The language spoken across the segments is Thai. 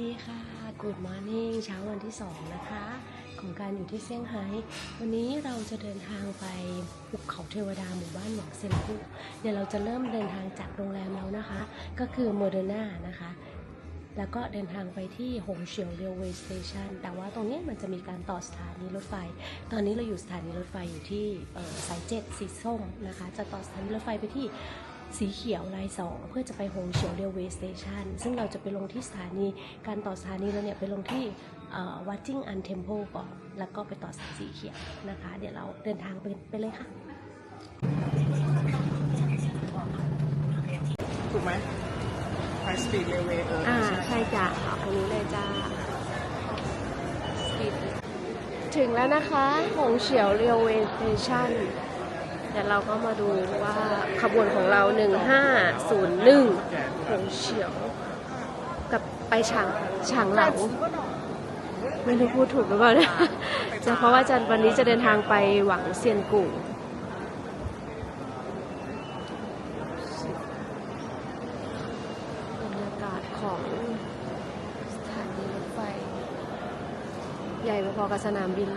ดีค่ะ Good Morning เช้าวันที่ 2 นะคะ ของการอยู่ที่เซี่ยงไฮ้วันนี้เราจะเดินทางไปภูเขาเทวดาหมู่บ้านหวังเซนกุเดี๋ยวเราจะเริ่มเดินทางจากโรงแรมแล้วนะคะ ก็คือโมเดอร์นานะคะ แล้วก็เดินทางไปที่หงเฉียวเรลเวย์สเตชันแต่ว่าตรงนี้มันจะมีการต่อสถานีรถไฟ ตอนนี้เราอยู่สถานีรถไฟอยู่ที่สายเจ็ดสีส้มนะคะ จะต่อสถานีรถไฟไปที่ สีเขียวลายสองเพื่อจะไปหงเฉียวเรลเวย์สเตชันซึ่งเราจะไปลงที่สถานีการต่อสถานีเราเนี่ยไปลงที่วัดจิ้งอันเทมเพลก่อน แล้วก็ไปต่อสายสีเขียวนะคะ เดี๋ยวเราเดินทางไปไปเลยค่ะ ถูกไหมไฮสปีดเรเวย์เอออ่าใช่ใช่จ้ะตรงนี้เลยจ้าถึงแล้วนะคะหงเฉียวเรียวเวสเตชัน เดี๋ยวเราก็มาดูว่าขบวนของเรา 1501หงเฉียวกับไปฉางฉางเหลาไม่รู้พูดถูกหรือเปล่านะจะเพราะว่าจันวันนี้จะเดินทางไปหวังเซียนกู่บรรยากาศของสถานีรถไฟ ใหญ่พอๆกับสนามบิน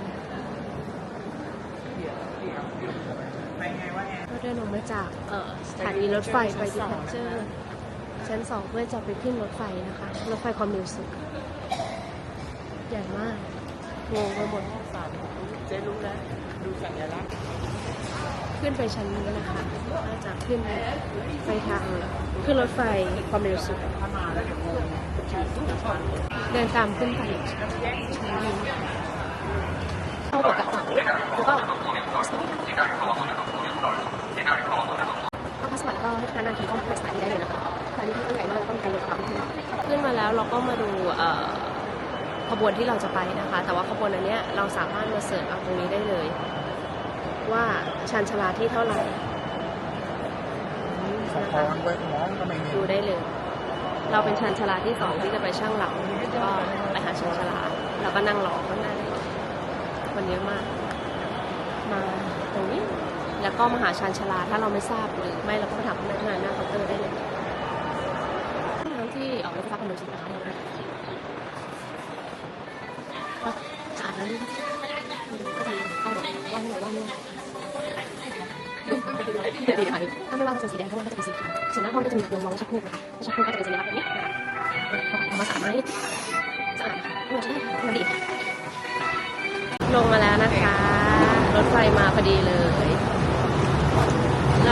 ไปไงว่าไงก็เดินออกมาจากเอ่อสถานีรถไฟไปที่แพเจอร์ชั้นสองเพื่อจะไปขึ้นรถไฟนะคะ รถไฟความเร็วสูงใหญ่มากงงไปหมดสามเจ๊รู้แล้ว ดูสัญลักษณ์ขึ้นไปชั้นนี้นะคะน่าจะขึ้นไปทางขึ้นรถไฟความเร็วสูงถ้ามาแล้วเดี๋ยวงงเดินตามขึ้นไปชั้นนี้เข้ากับก ระเป๋าแล้วก็เอาพาสปอร์ตแล้วก็ให้พนักงานถือกล้องไปสถานีได้เลยนะคะสถานีที่ตั้งใหญ่มากต้องการรถขับขึ้นมาแล้วเราก็มาดูเอ่อขบวนที่เราจะไปนะคะ แต่ว่าขบวนอันเนี้ยเราสามารถมาเสิร์ชเอาตรงนี้ได้เลย ว่าชานชาลาที่เท่าไหร่สะนะท้อคะนไว้มองก็ไม่เห็นดูได้เลย เราเป็นชันชาลาที่สองที่จะไปช่างเหลาก็ไปหาชันชาลาแล้วก็นั่งรอข้างหน้าได้เลยคนเยอะมาก มาตรงนี้ แล้วก็มาหาชันชาลาถ้าเราไม่ทราบหรือไม่เราก็มาถามพนักงานหน้าเคาน์เตอร์ได้เลยทั้งที่ออกรถไฟฟ้าความเร็วสูงนะคะก็สะอาดแล้วนี่ก็ดีเข้าแบบว่างๆว่างๆดีไหมถ้าไม่ว่าจะสีแดงข้างล่างก็จะเป็นสีเขียวส่วนหน้าห้องก็จะมีโดมรองชักโครกนะคะชักโครกก็จะเป็นสัญลักษณ์แบบนี้เอามาสามไม้สะอาดค่ะมันจะได้มันดีลงมาแล้วนะคะ รถไฟมาพอดีเลย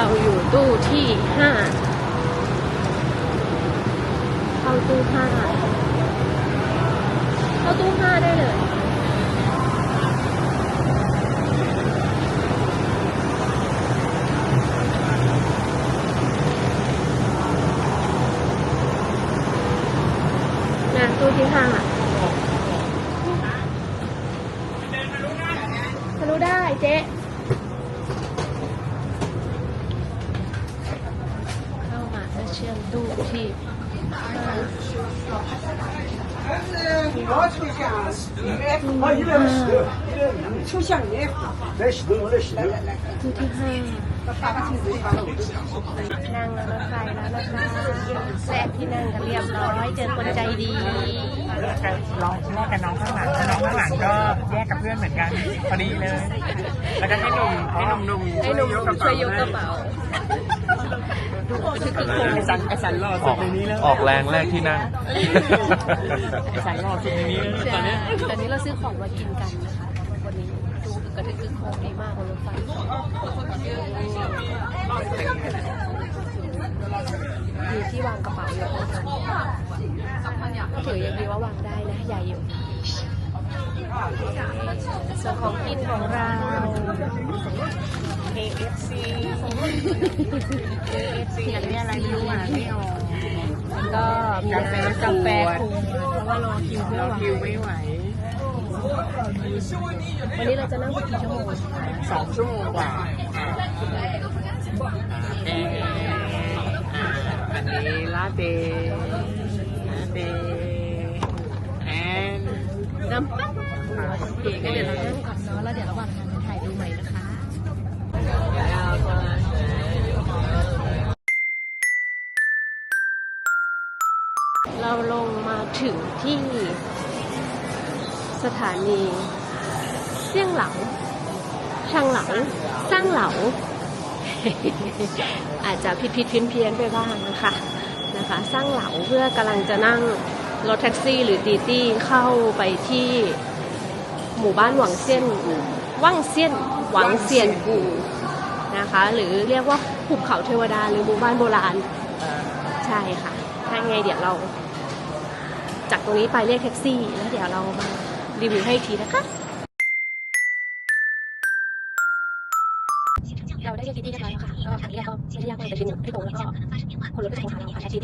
เราอยู่ตู้ที่ห้าเข้าตู้ห้าเข้าตู้ห้าได้เลย นะตู้ที่ห้าทะลุได้เจ๊เข้ามาถ้าเชื่อมตู้ที่ห้า ที่ห้าจุดที่ห้านั่งรถไฟแล้วนะคะแรกที่นั่งกันเรียบร้อยเจอคนใจดีลองแม่กับน้องข้างหลังน้องข้างหลังก็แยกกับเพื่อนเหมือนกันพอดีเลย แล้วก็ให้หนุ่มให้หนุ่มใหนุ่มช่วยยกกระเป๋า ดูคือคือคงไอสันไอสันรออสุอดกในนี้แล้วออกแรงแรกที่นั่ง ไอสันรอสุดในนี้แล้วตอนเนี้ยตอนนี้เราซื้อของมากินกันนะคะวันนี้ดูกระทึกคือโคงดีมากบนรถไฟมีที่วางกระเป๋าเยอะนะคะก็ถือยังดีว่าวางได้นะใหญ่อยู่ ส่วนของกินของเรา KFC KFC อันนี้อะไรไม่รู้อะไม่ออกก็มีกาแฟกาแฟขวดเพราะว่ารอคิวไม่เราไหวคิวไม่ไหว วันนี้เราจะนั่งไปกี่ชั่วโมงสองชั่วโมงกว่าเอ่ออ่าอันนี้ลาเต้ ที่สถานีเสี่ยงเหลาช่างเหลาสร้างเหลา อาจจะผิดผิดเพี้ยนเพี้ยนๆไปบ้างนะคะนะคะ สร้างเหลาเพื่อกำลังจะนั่งรถแท็กซี่หรือตีตี้เข้าไปที่หมู่บ้านหวังเซียนว่างเซียนหวังเซียนกูนะคะ หรือเรียกว่าหุบเขาเทวดาหรือหมู่บ้านโบราณ ใช่ค่ะ ถ้าไงเดี๋ยวเรา จากตรงนี้ไปเรียกแท็กซี่ แล้วเดี๋ยวเรามารีวิวให้ทีนะคะ เราได้เรียกทิตตี้เรียบร้อยแล้วค่ะ ก็ทางเรียกก็ไม่ได้ยากมากแต่คือหนึ่งให้ตรงแล้วก็คนรถก็จะโทรหาเราค่ะแท็กซี่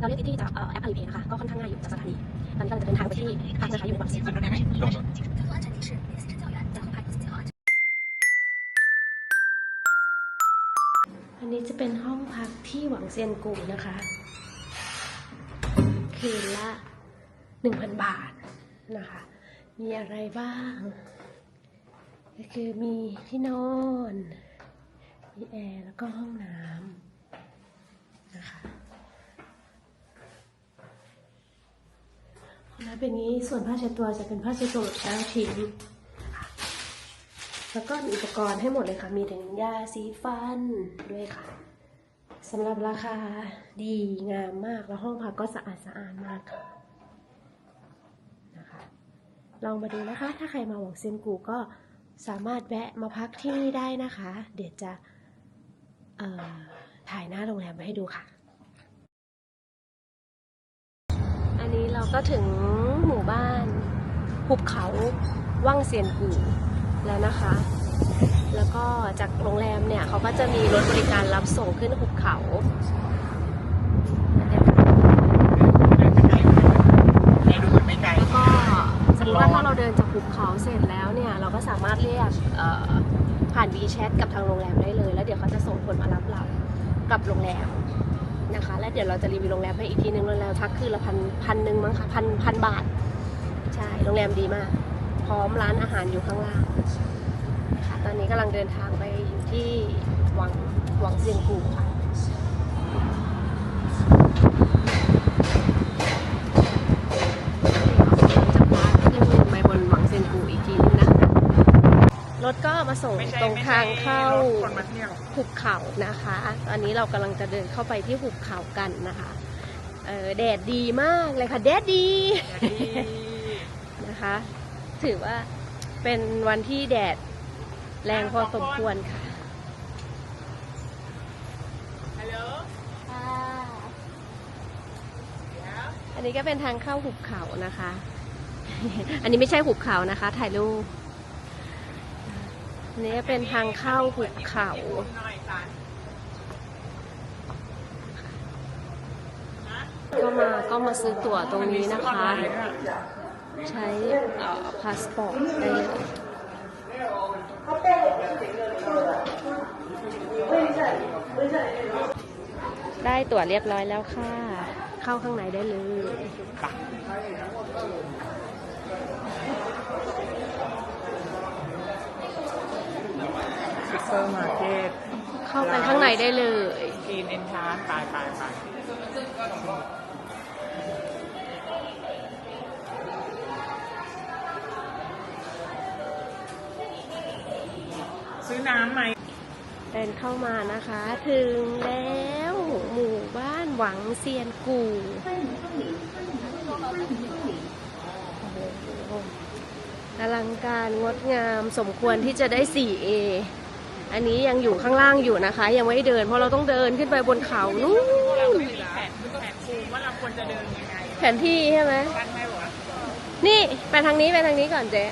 เราเรียกทิตตี้จากแอปพลิเคชันนะคะก็ค่อนข้างง่ายอยู่จากสถานีตอนนี้เราจะเดินทางไปที่พักนะคะอยู่ในบางซีอันนี้จะเป็นห้องพักที่หวังเซียนกูนะคะคืนละ 1,000 บาทนะคะ มีอะไรบ้าง ก็คือมีที่นอน มีแอร์แล้วก็ห้องน้ำนะคะห้องน้ำเป็นนี้ส่วนผ้าเช็ดตัวจะเป็นผ้าเช็ดตัวแบบเก้าชิ้นแล้วก็มีอุปกรณ์ให้หมดเลยค่ะ มีถึงยาสีฟันด้วยค่ะสำหรับราคาดีงามมาก แล้วห้องพักก็สะอาดสะอาดมากค่ะ ลองมาดูนะคะ ถ้าใครมาหวังเซียนกูก็สามารถแวะมาพักที่นี่ได้นะคะ เดี๋ยวจะถ่ายหน้าโรงแรมไว้ให้ดูค่ะ อันนี้เราก็ถึงหมู่บ้านหุบเขาว่างเซียนกูแล้วนะคะ แล้วก็จากโรงแรมเนี่ยเขาก็จะมีรถบริการรับส่งขึ้นหุบเขาเดี๋ยว แม่ดูเหมือนไม่ไกล แล้วก็สมมติว่าถ้าเราเดินจากภูเขาเสร็จแล้วเนี่ย เราก็สามารถเรียกเอ่อ ผ่านวีแชทกับทางโรงแรมได้เลย แล้วเดี๋ยวเขาจะส่งคนมารับเรากลับโรงแรมนะคะ และเดี๋ยวเราจะรีวิวโรงแรมให้อีกทีนึงโรงแรมพักคืนละพันพันหนึ่งมั้งคะพันพันบาท ใช่โรงแรมดีมาก พร้อมร้านอาหารอยู่ข้างล่างค่ะตอนนี้กำลังเดินทางไปอยู่ที่วังวังเซียงกูค่ะพาขึ้นไปบนหวังเซนกูอีกทีนึงนะ รถก็มาส่งไม่ใช่ตรงทางเข้าไม่ใช่รถคนมาเที่ยวหุบเขานะคะ ตอนนี้เรากำลังจะเดินเข้าไปที่หุบเขากันนะคะเออแดดดีมากเลยค่ะแดดดีนะคะ ถือว่าเป็นวันที่แดดแรงพอสมควรค่ะฮัลโหลอันนี้ก็เป็นทางเข้าหุบเขานะคะ อันนี้ไม่ใช่หุบเขานะคะ ถ่ายรูปอั นี้เป็นทางเข้าหุบเขา ก็มาก็มาซื้อตั๋วตรงนี้นะคะออไลด้วยอะใช้พาสปอร์ตได้เลยได้ตั๋วเรียบร้อยแล้วค่ะ เข้าข้างในได้เลย ซุป เปอร์มาร์เก็ตเข้าไปข้างในได้เลยกินเอ็นชาร์ตายตายตายซื้อน้ำไหมเดินเข้ามานะคะ ถึงแล้วหมู่บ้านหวังเซียนกูโอ้โหอลังการงดงามสมควรที่จะได้ 4A อันนี้ยังอยู่ข้างล่างอยู่นะคะ ยังไม่เดิน เพราะเราต้องเดินขึ้นไปบนเขานู้นแผนแผนที่ใช่ไหมนี่ไปทางนี้ไปทางนี้ก่อนเจ๊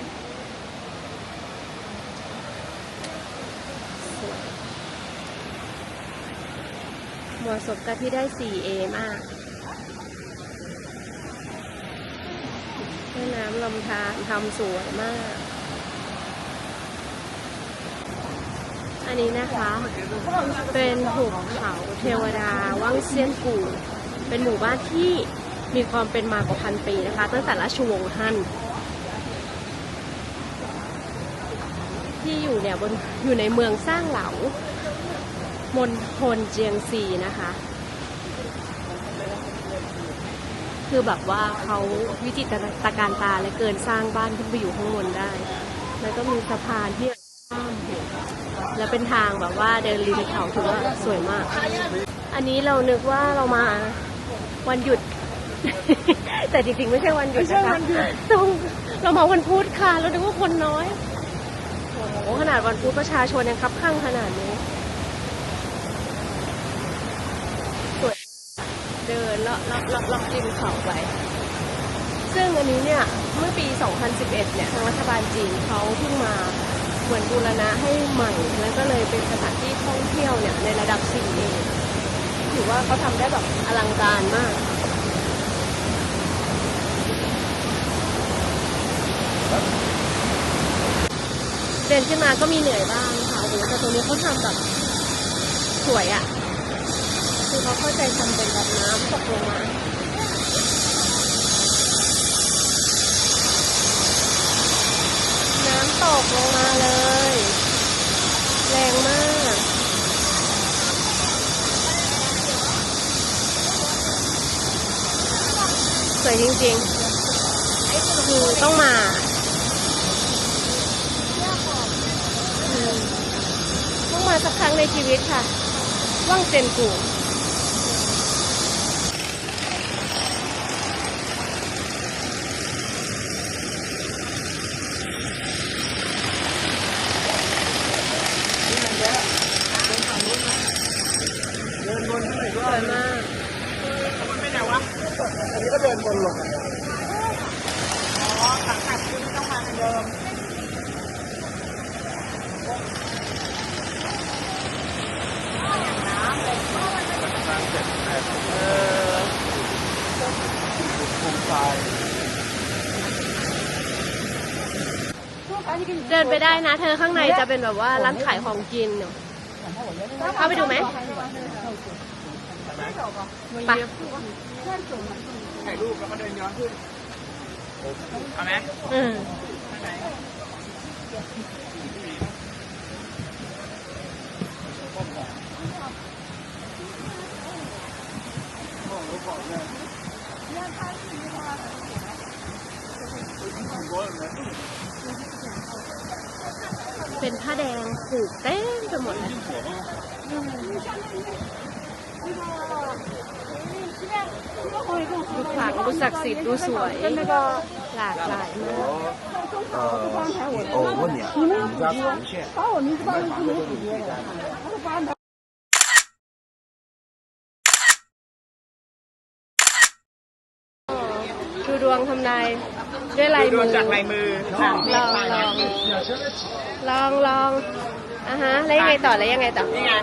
เหมาะสมกับที่ได้ 4A มากแม่น้ำลำธารทำสวยมาก อันนี้นะคะ เป็นหุบเขาเทวดาวังเซียนกูเป็นหมู่บ้านที่มีความเป็นมากว่าพันปีนะคะ ตั้งแต่ราชวงศ์ฮั่นที่อยู่เนี่ยบนอยู่ในเมืองสร้างเหลามณฑลเจียงซีนะคะ คือแบบว่าเขาวิจิตรตการตาและเกินสร้างบ้านขึ้นไปอยู่ข้างบนได้ แล้วก็มีสะพานที่ แล้วเป็นทางแบบว่าเดินริมเขาถือว่าสวยมาก อันนี้เรานึกว่าเรามาวันหยุด แต่จริงๆไม่ใช่วันหยุดนะคะตรงเรามาวันพุธค่ะเราคิดว่าคนน้อยโอ้โหขนาดวันพุธประชาชนยังคับข้างขนาดนี้สวยเดินเลาะเลาะเลาะเลาะริมเขาไปซึ่งอันนี้เนี่ยเมื่อปี 2011 เนี่ยทางรัฐบาลจีนเขาเพิ่งมา เหมือนบูรณะให้ใหม่ แล้วก็เลยเป็นสถานที่ท่องเที่ยวเนี่ยในระดับ 4A ถือว่าเขาทำได้แบบอลังการมาก เดินขึ้นมาก็มีเหนื่อยบ้างค่ะโอ้โหแต่ตรงนี้เขาทำแบบสวยอะ่ะ คือเขาเข้าใจทำเป็นแบบน้ำตกลงมา น้ำ ตกลงมาเลย แรงมาก สวยจริงๆคือต้องมาอืมต้องมาสักครั้งในชีวิตค่ะ ว่างเจนกู เดินบนที่ไหน สวยมาก ไม่ไหนวะ อันนี้ก็เดินบนลง อ๋อสังกัดที่ไม่ต้องมาเหมือนเดิม ภูมิทราย เดิน ไปได้นะ เธอข้างในจะเป็นแบบว่าร้านขายของกินเนอะเข้าไปดูไหมไปถ่ายรูปแล้วก็เดินย้อนขึ้นเอาไหมอืมเป็นผ้าแดงผูกเต็มไปหมดเลยดูขลังดูศักดิ์สิทธิ์ดูสวย หลากหลายมาก 呃，哦，我问你啊，你们家长线卖房子都是你家的？ ดูดวงทำนาย ด้วยลาย ดู มือ จากลายมือค่ะ ลองลองลองลองอ่ะฮะ แล้วยังไงต่อ แล้วยังไงต่อ นี่ไง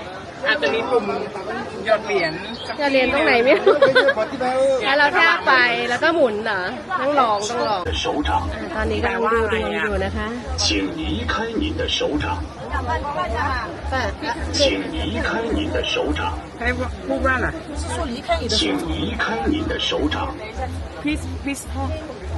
อาจจะมีปุ่มหยอดเหรียญสัก จะเรียนตรงไหนไม่รู้ 跑地盘。 แล้วเราแทบไป แล้วก็หมุนเหรอ ต้องลอง ต้องลอง 的手掌， อ่ะตอนนี้กำลังดูดวงอยู่นะคะ 请移开您的手掌， ป่ะ 请移开您的手掌， ให้พูดว่าอะไร 请移开您的手掌， พี่พี่พ่อ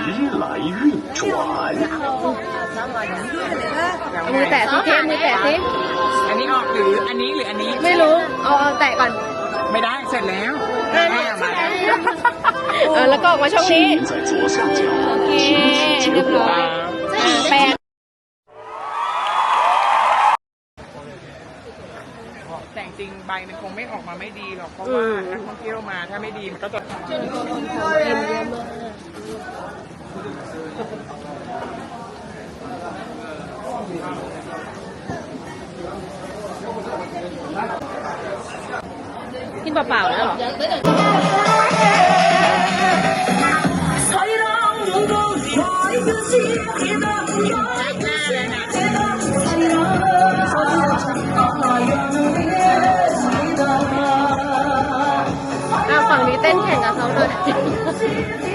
时来运转。 มือแตะสิเทมือแตะสิ อันนี้ออกหรืออันนี้หรืออันนี้ ไม่รู้ เอาเอาแตะก่อน ไม่ได้เสร็จแล้ว เออ แม่มาแล้ว เออ แล้วก็ออกมาช่อง 请 นี้ 您在左上角 โอเค 请指 เรียบ 结 ร้อย 果。 อ่าแปด แต่จริงๆใบมันคงไม่ออกมาไม่ดีหรอก เพราะว่านักท่องเที่ยวมาถ้าไม่ดีมันก็จะ กินเยอะมากกินเปล่าๆแล้วเหรอฝั่งนี้เต้นแข่งกับเขาด้วย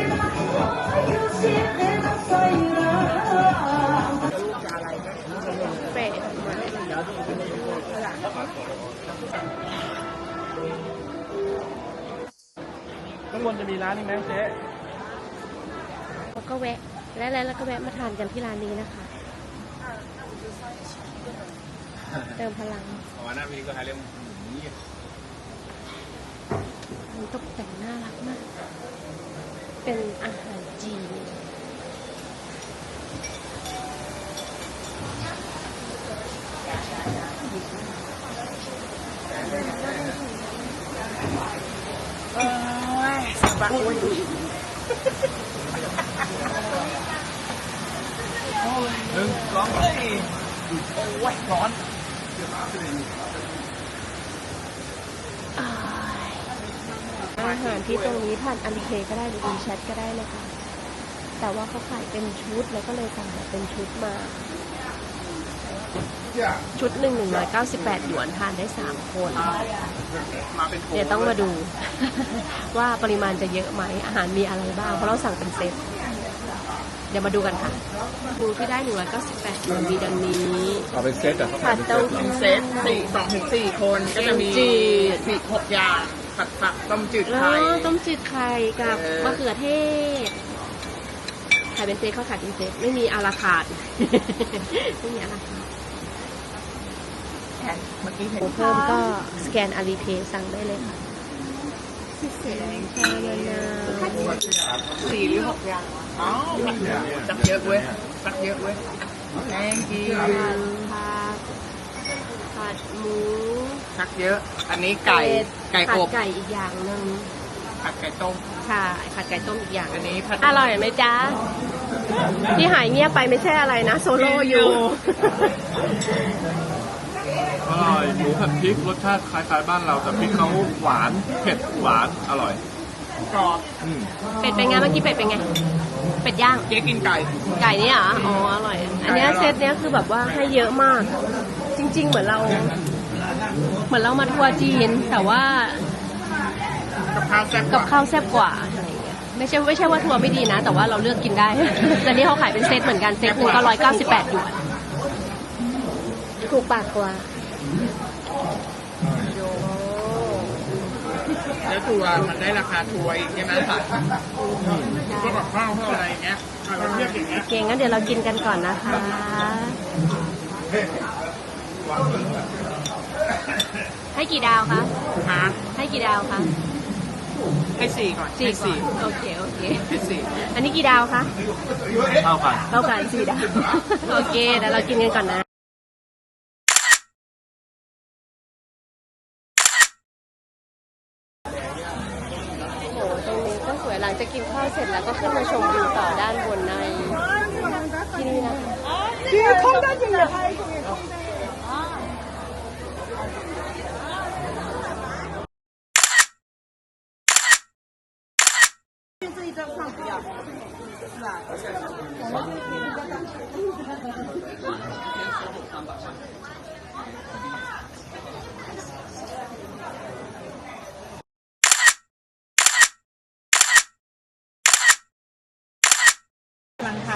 ข้างบนจะมีร้านนึงนะเจ๊แล้วก็แวะ และแล้วเราก็แวะมาทานกันที่ร้านนี้นะคะ เติมพลังวันหน้ามีก็หาเรื่องมันตกแต่งน่ารักมาก เป็นอาหารจีนโอ้ยสับ ปะรดหนึ่งสองสามสี่โอ้ยร้อนอาหารที่ตรงนี้ผ่านอันเคก็ได้หรือดีแชทก็ได้นะคะ แต่ว่าเขาขายเป็นชุดแล้วก็เลยสั่งแบบเป็นชุดมา ชุดหนึ่งหนึ่งร้อยเก้าสิบแปดหยวนทานได้สามคนมาเป็นโถเดี๋ยวต้องมาดู ว่าปริมาณจะเยอะไหมอาหารมีอะไรบ้าง เพราะเราสั่งเป็นเซตเดี๋ยวมาดูกันค่ะดูที่ได้หนึ่งร้อยเก้าสิบแปดหยวนมีดังนี้เอาเป็นเซตอะครับผัดเต้าหู้เซตสี่สองถึงสี่คนก็จะมีแกงจืดสี่หกอย่างผัดผักต้มจืดแล้ไข่วต้มจืดไข่กับเออมะเขือเทศขายเป็นเซตเขาขายเป็นเซตไม่มีอาราคาร์ทไม่มีอาราคา ร์ทเมื่อกี้เห็นเพิ่มก็สแกนอาลีเพย์สั่งได้เลยค่ะพิเศษชามะนาวสี่หรือหกอย่างอ๋อจักเยอะเว้ยจักเยอะเว้ยแกงจีผัดผักผัดหมูจักเยอะ อันนี้ไก่ไก่ผัอดบไก่อีกอย่างหนึ่งผัดไก่ต้มค่ะผัดไก่ต้มอีกอย่างอันนี้ผัดอร่อยไหมจ๊ะที่หายเงียบไปไม่ใช่อะไรนะ โซโล่อยู่ อร่อยหมูผัดพริกรสชาติคล้ายๆบ้านเรา แต่พริกเขาหวานเผ็ดหวานอร่อยกรอบอืมเป็ดเป็นไงเมื่อกี้เป็ดเป็นไง เป็ดย่าง เจ๊กินไก่ ไก่นี่เหรออ๋ออร่อย อันเนี้ยไก่อร่อยเซตเนี้ยคือแบบว่าให้เยอะมาก จริง ๆ เหมือนเรา เหมือนเรามาทัวร์จีน แต่ว่ากับข้าวแซ่บกกับว่าข้าวแซ่บกว่าอะไรอย่างเงี้ยไม่ใช่ไม่ใช่ว่าทัวร์ไม่ดีนะ แต่ว่าเราเลือกกินได้ แต่นี่เขาขายเป็นเซตเหมือนกันเซตหนึ่งก็ร้อยเก้าสิบแปดหยวนถูกปากกว่า แล้วทัวร์มันได้ราคาทัวร์อีกใช่ไหมค่ะพวกกับข้าวพวกอะไรอย่างเงี้ยเอาไปเทียบอย่างเงี้ยโอเคงั้นเดี๋ยวเรากินกันก่อนนะคะให้กี่ดาวคะฮะให้กี่ดาวคะให้สี่ก่อนสี่ให้ก่อสี่นโอเคโอเคให้สี่อันนี้กี่ดาวคะเท่ากันเท่ากันสี่ดาวโอเคเดี๋ยวเรากินกันก่อนนะ โอ้โห ตรงนี้ก็สวยหลัง จากกินข้าวเสร็จแล้วก็ขึ้นมาชมวิวต่อด้านบนในที่นี่นะคะกำลัง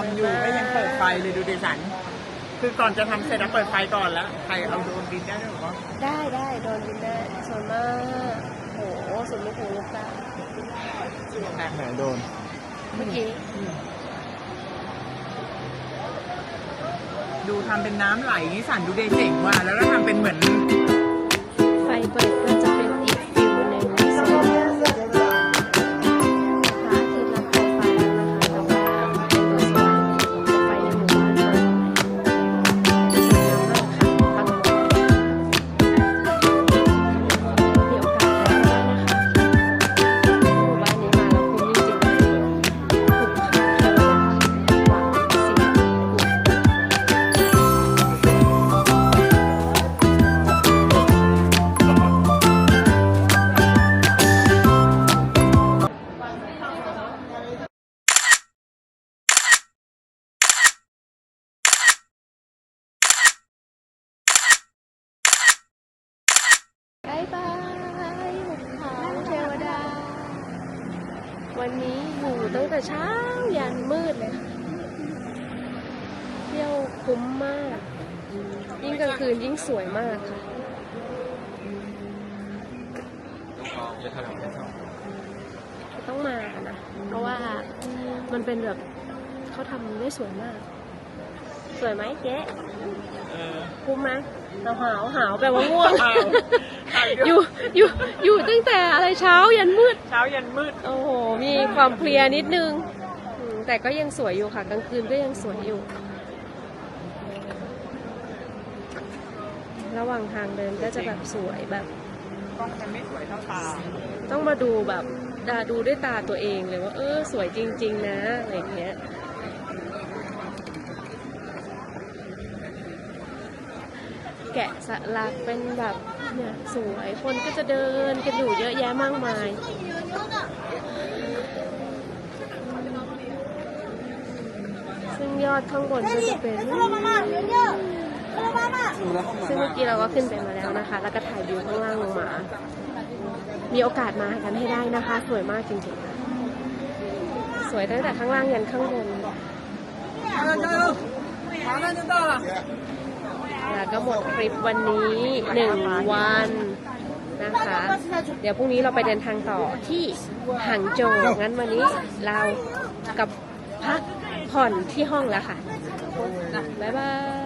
ทำอยู่ก็ยังเปิดไฟเลยดูดิสัน คือก่อนจะทำเสร็จแล้วเปิดไฟก่อนแล้วใครเอาโดรนบินได้ด้วยเหรอได้ได้โดนบินได้สวยมากโอ้โหสุดลูกหูลูกตาไหนโดน เมื่อกี้ดูทำเป็นน้ำไหลนี่สันดูเดเจ๋งว่ะแล้วก็ทำเป็นเหมือนไฟเปิด วันนี้อยู่ตั้งแต่เช้ายันมืดเลยค่ะเที่ยวคุ้มมาก ยิ่งกลางคืนยิ่งสวยมากค่ะตต้องมานะ เพราะว่ามันเป็นแบบเขาทำได้สวยมาก สวยไหมเจ๊เออคุ้มไหมเราหาวหาวแปลว่าง่วงหาวหาวอยู่อยู่อยู่ตั้งแต่อะไรเช้ายันมืด เช้ายันมืด โอ้โห มีความเพลียนิดนึง แต่ก็ยังสวยอยู่ค่ะ กลางคืนก็ยังสวยอยู่ ระหว่างทางเดินก็จะแบบสวยแบบกล้องมันไม่สวยเท่าตา ต้องมาดูแบบดาดูด้วยตาตัวเองเลยว่า เออ สวยจริง ๆ นะ อะไรอย่างเงี้ยแกะสลักเป็นแบบเนี่ยสวยคนก็จะเดินกันอยู่เยอะแยะมากมาย ซึ่ง ยอดข้างบนก็จะเป็นซึ่งเมื่อกี้เราก็ขึ้นไปมาแล้วนะคะ แล้วก็ถ่ายวิวข้างล่างลงมา มีโอกาสมากันให้ได้นะคะ สวยมากจริงๆค่ะสวยตั้งแต่ข้างล่างยันข้างบนแล้วก็หมดทริปวันนี้หนึ่งวันนะคะ เดี๋ยวพรุ่งนี้เราไปเดินทางต่อที่หางโจวงั้นวันนี้เรากับพัก ผ่อนที่ห้องแล้วค่ะ บ๊ายบาย